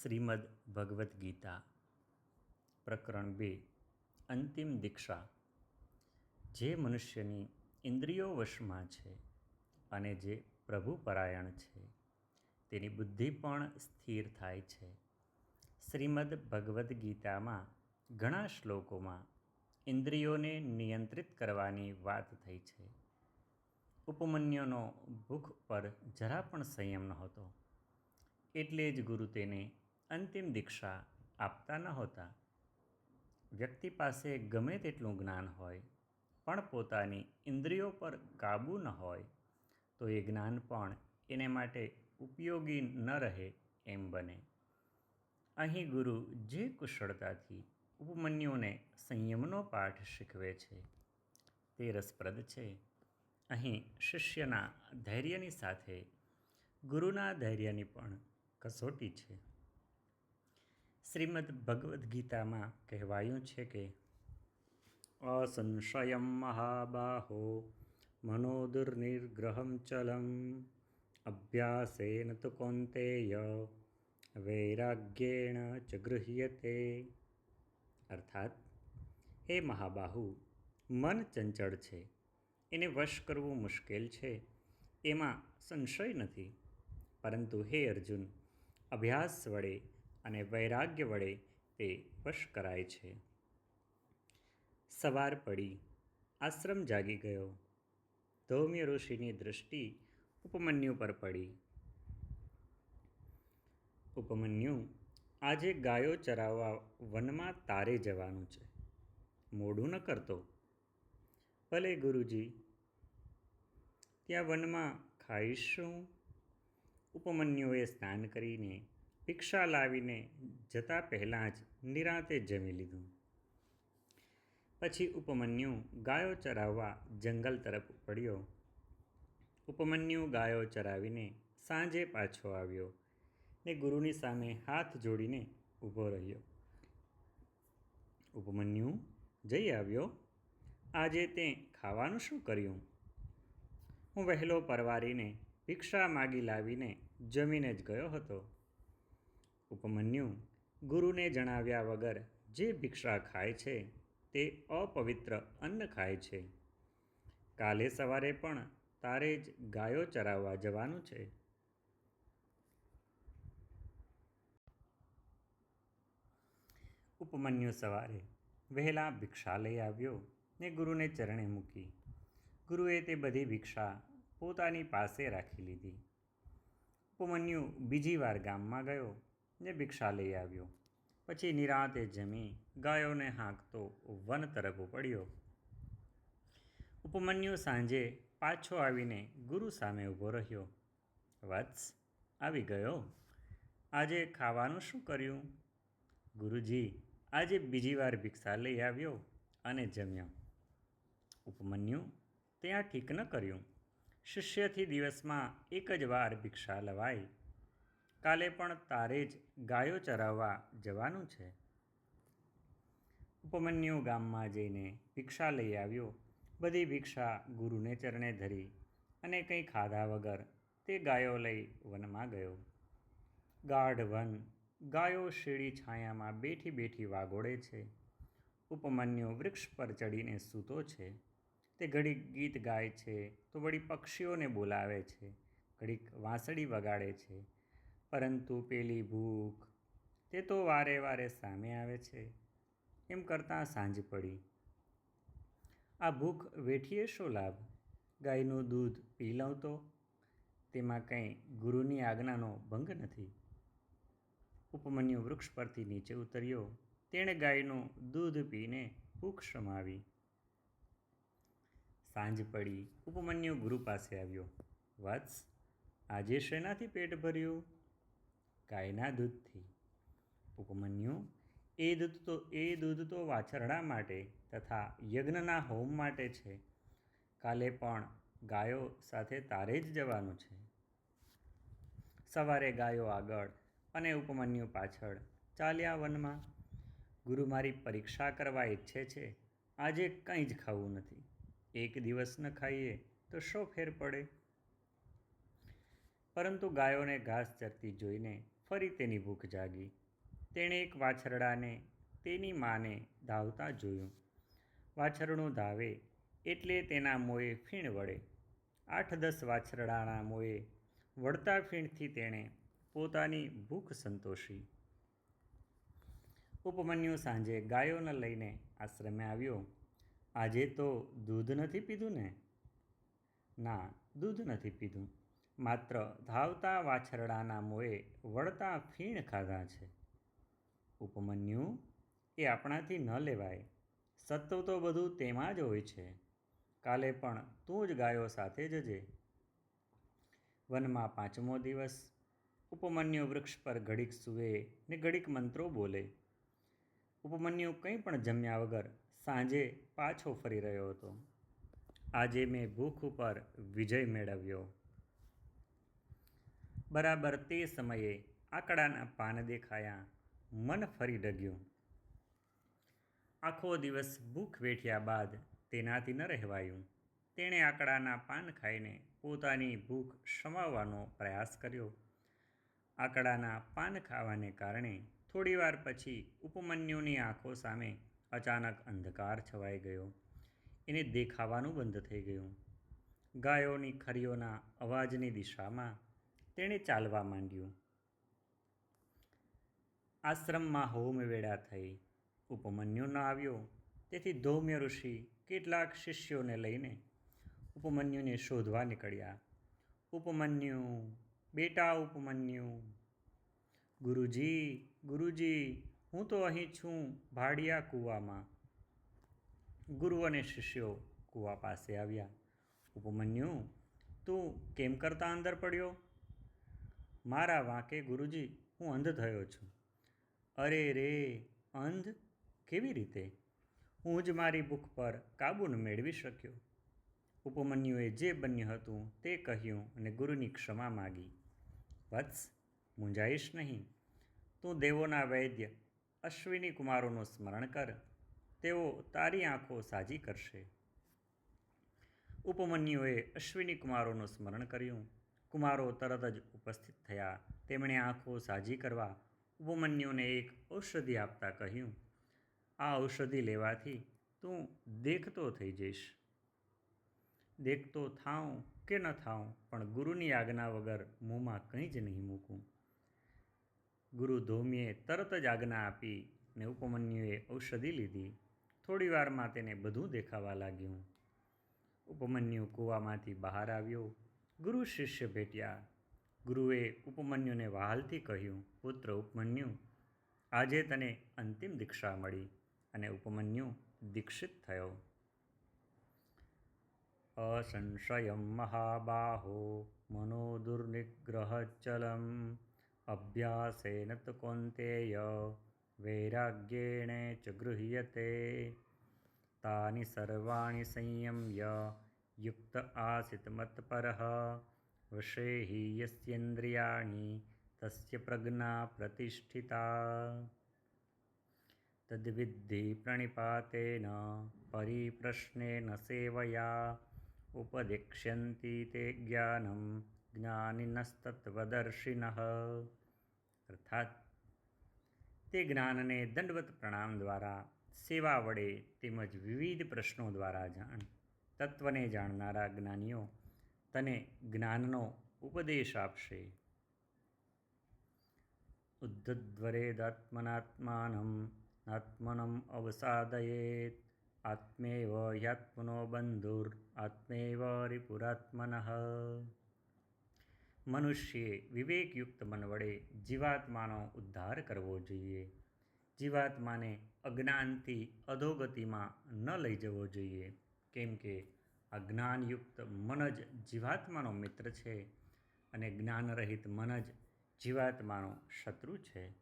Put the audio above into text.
શ્રીમદ ભગવદ્ ગીતા, પ્રકરણ બે, અંતિમ દીક્ષા. જે મનુષ્યની ઇન્દ્રિયો વશમાં છે અને જે પ્રભુ પરાયણ છે, તેની બુદ્ધિ પણ સ્થિર થાય છે. શ્રીમદ ભગવદ્ ગીતામાં ઘણા શ્લોકોમાં ઇન્દ્રિયોને નિયંત્રિત કરવાની વાત થઈ છે. ઉપમન્યુનો ભૂખ પર જરા પણ સંયમ નહોતો. એટલે જ ગુરુ તેને અંતિમ દીક્ષા આપતા નહોતા વ્યક્તિ પાસે ગમે તેટલું જ્ઞાન હોય, પણ પોતાની ઇન્દ્રિયો પર કાબૂ ન હોય, તો એ જ્ઞાન પણ એને માટે ઉપયોગી ન રહે એમ બને. અહીં ગુરુ જે કુશળતાથી ઉપમન્યુને સંયમનો પાઠ શીખવે છે, તે રસપ્રદ છે. અહીં શિષ્યના ધૈર્યની સાથે ગુરુના ધૈર્યની પણ કસોટી છે. શ્રીમદ ભગવદ્ ગીતામાં કહેવાયું છે કે, અસંશયમ મહાબાહો મનોદુર્નિર્ગ્રહમ ચલમ અભ્યાસેન તો કૌંતેય વૈરાગ્યેણ ચ ગૃહ્યતે. અર્થાત, હે મહાબાહુ, મન ચંચળ છે, એને વશ કરવું મુશ્કેલ છે, એમાં સંશય નથી. પરંતુ હે અર્જુન, અભ્યાસ વડે અને વૈરાગ્ય વડે તે વશ કરાય છે. સવાર પડી, આશ્રમ જાગી ગયો. ધૌમ્ય ઋષિની દૃષ્ટિ ઉપમન્યુ પર પડી. ઉપમન્યુ, આજે ગાયો ચરાવવા વનમાં તારે જવાનું છે. મોડું ન કરતો. ભલે ગુરુજી, ત્યાં વનમાં ખાઈશ. શું ઉપમન્યુએ સ્નાન કરીને ભિક્ષા લાવીને જતા પહેલાં જ નિરાંતે જમી લીધું. પછી ઉપમન્યુ ગાયો ચરાવવા જંગલ તરફ પડ્યો. ઉપમન્યુ ગાયો ચરાવીને સાંજે પાછો આવ્યો ને ગુરુની સામે હાથ જોડીને ઊભો રહ્યો. ઉપમન્યુ જઈ આવ્યો. આજે તે ખાવાનું શું કર્યું? હું વહેલો પરવારીને ભિક્ષા માગી લાવીને જમીને જ ગયો હતો. ઉપમન્યુ ગુરુને જણાવ્યા વગર જે ભિક્ષા ખાય છે તે અપવિત્ર અન્ન ખાય છે. કાલે સવારે પણ તારે જ ગાયો ચરાવવા જવાનું છે. ઉપમન્યુ સવારે વહેલા ભિક્ષા લઈ આવ્યો ને ગુરુને ચરણે મૂકી. ગુરુએ તે બધી ભિક્ષા પોતાની પાસે રાખી લીધી. ઉપમન્યુ બીજી વાર ગામમાં ગયો. ને ભિક્ષા લઈ આવ્યો. પછી નિરાંતે જમી ગાયોને હાંકતો વન તરફ પડ્યો. ઉપમન્યુ સાંજે પાછો આવીને ગુરુ સામે ઊભો રહ્યો. વત્સ, આવી ગયો? આજે ખાવાનું શું કર્યું? ગુરુજી, આજે બીજી વાર ભિક્ષા લઈ આવ્યો અને જમ્યો. ઉપમન્યુ, ત્યાં ઠીક ન કર્યું. શિષ્યથી દિવસમાં એક જ વાર ભિક્ષા લવાય. કાલે પણ તારે જ ગાયો ચરાવવા જવાનું છે? ઉપમન્યુ ગામમાં જઈને ભિક્ષા લઈ આવ્યો. બધી ભિક્ષા ગુરુને ચરણે ધરી અને કંઈ ખાધા વગર તે ગાયો લઈ વનમાં ગયો. ગાઢ વન ગાયો શેડી છાયામાં બેઠી બેઠી વાગોળે છે. ઉપમન્યુ વૃક્ષ પર ચડીને સૂતો છે. તે ઘડીક ગીત ગાય છે તો વળી પક્ષીઓને બોલાવે છે. ઘડીક વાંસળી વગાડે છે. પરંતુ પેલી ભૂખ તે તો વારે વારે સામે આવે છે. એમ કરતાં સાંજ પડી. આ ભૂખ વેઠીએ શો લાભ? ગાયનું દૂધ પી લઉં તો? તેમાં કંઈ ગુરુની આજ્ઞાનો ભંગ નથી? ઉપમન્યુ વૃક્ષ પરથી નીચે ઉતર્યો. તેણે ગાયનું દૂધ પીને ભૂખ શમાવી સાંજ પડી. ઉપમન્યુ ગુરુ પાસે આવ્યો. વત્સ, આજે શેનાથી પેટ ભર્યું? ગાયના દૂધથી. ઉપમન્યુ, એ દૂધ તો, એ દૂધ તો વાછરડા માટે તથા યજ્ઞના હોમ માટે છે. કાલે પણ ગાયો સાથે તારે જ જવાનું છે. સવારે ગાયો આગળ અને ઉપમન્યુ પાછળ ચાલ્યા વનમાં, ગુરુ મારી પરીક્ષા કરવા ઈચ્છે છે. આજે કંઈ જ ખાવું નથી. એક દિવસ ન ખાઈએ તો શો ફેર પડે? પરંતુ ગાયોને ઘાસ ચરતી જોઈને ફરી તેની ભૂખ જાગી. તેણે એક વાછરડાને તેની માને ધાવતા જોયું. વાછરડું ધાવે એટલે તેના મોએ ફીણ વળે. આઠ દસ વાછરડાના મોએ વળતા ફીણથી તેણે પોતાની ભૂખ સંતોષી. ઉપમન્યુ સાંજે ગાયોને લઈને આશ્રમે આવ્યો. આજે તો દૂધ નથી પીધું ને? ના, દૂધ નથી પીધું. માત્ર ધાવતા વાછરડાના મોએ વળતા ફીણ ખાધા છે. ઉપમન્યુ, એ આપણાથી ન લેવાય. સત્વ તો બધું તેમાં જ હોય છે. કાલે પણ તું જ ગાયો સાથે જજે. વનમાં પાંચમો દિવસ, ઉપમન્યુ વૃક્ષ પર ઘડીક સૂવે ને ઘડીક મંત્રો બોલે. ઉપમન્યુ કંઈ પણ જમ્યા વગર સાંજે પાછો ફરી રહ્યો હતો. આજે મેં ભૂખ ઉપર વિજય મેળવ્યો. બરાબર તે સમયે આકડાના પાન દેખાયા. મન ફરી ડગ્યું. આખો દિવસ ભૂખ વેઠ્યા બાદ તેનાથી ન રહેવાયું. તેણે આકડાના પાન ખાઈને પોતાની ભૂખ શમાવવાનો પ્રયાસ કર્યો. આકડાના પાન ખાવાને કારણે થોડીવાર પછી ઉપમન્યુની આંખો સામે અચાનક અંધકાર છવાઈ ગયો. એને દેખાવાનું બંધ થઈ ગયું. ગાયોની ખરીઓના અવાજની દિશામાં તેણે ચાલવા માંડ્યું. આશ્રમમાં હોમ વેળા થઈ. ઉપમન્યુ ન આવ્યો. તેથી ધૌમ્ય ઋષિ કેટલાક શિષ્યોને લઈને ઉપમન્યુને શોધવા નીકળ્યા. ઉપમન્યુ, બેટા ઉપમન્યુ, ગુરુજી ગુરુજી, હું તો અહીં છું ભાડિયા કૂવામાં. ગુરુ અને શિષ્યો કૂવા પાસે આવ્યા. ઉપમન્યુ, તું કેમ કરતા અંદર પડ્યો? મારા વાંકે ગુરુજી, હું અંધ થયો છું. અરે રે, અંધ? કેવી રીતે? હું જ મારી ભૂખ પર કાબુ મેળવી શક્યો. ઉપમન્યુએ જે બન્યું હતું તે કહ્યું અને ગુરુની ક્ષમા માગી. વત્સ, મૂંઝાઈશ નહીં. તું દેવોના વૈદ્ય, અશ્વિની કુમારોનું સ્મરણ કર. તેઓ તારી આંખો સાજી કરશે. ઉપમન્યુએ અશ્વિની કુમારોનું સ્મરણ કર્યું. કુમારો તરત જ ઉપસ્થિત થયા. તેમણે આંખો સાજી કરવા ઉપમન્યુને એક ઔષધિ આપતા કહ્યું, આ ઔષધિ લેવાથી તું દેખતો થઈ જઈશ. દેખતો થાઉં કે ન થાઉં, પણ ગુરુની આજ્ઞા વગર મોંમાં કંઈ જ નહીં મૂકું. ગુરુ ધોમીએ તરત જ આજ્ઞા આપી ને ઉપમન્યુએ ઔષધિ લીધી. થોડી વારમાં તેને બધું દેખાવા લાગ્યું. ઉપમન્યુ કૂવામાંથી બહાર આવ્યો. ગુરુ શિષ્ય ભેટ્યા. ગુરુએ ઉપમન્યુને વહાલથી કહ્યું, પુત્ર ઉપમન્યુ, આજે તને અંતિમ દીક્ષા મળી. અને ઉપમન્યુ દીક્ષિત થયો. અસંશયમ મહાબાહો મનો દુર્નિગ્રહચલમ અભ્યાસેન તો કૌંતેય વૈરાગ્યેણે ચ ગૃહ્યતે. તાની સર્વાણી સંયમ્ય યુક્ત આસિત મત્પર વશે યસ્યેન્દ્રિયાણી તસ્ય પ્રજ્ઞા પ્રતિષ્ઠિતા તદ્વિદ્ધિ પ્રણિપાતેન પરિપ્રશ્નેન સેવયા ઉપદેક્ષ્યન્તિ તે જ્ઞાનમ જ્ઞાનિનસ્તત્વદર્શિન અર્થાત તે જ્ઞાનને દંડવત પ્રણામ દ્વારા સેવા વડે તેમજ વિવિધ પ્રશ્નો દ્વારા જાણ તત્વને જાણનારા જ્ઞાનીઓ તને જ્ઞાનનો ઉપદેશ આપશે. ઉદ્ધદ્વરેદાત્મનાત્માનમ આત્મનમ અવસાદયેત, આત્મેવ હ્યાત્મનો બંધુર આત્મેવ રિપુરાત્મન. મનુષ્યે વિવેકયુક્ત મન વડે જીવાત્માનો ઉદ્ધાર કરવો જોઈએ. જીવાત્માને અજ્ઞાનથી અધોગતિમાં ન લઈ જવો જોઈએ. કેમ કે આ જ્ઞાનયુક્ત મન જ જીવાત્માનો મિત્ર છે અને જ્ઞાનરહિત મન જ જીવાત્માનો શત્રુ છે.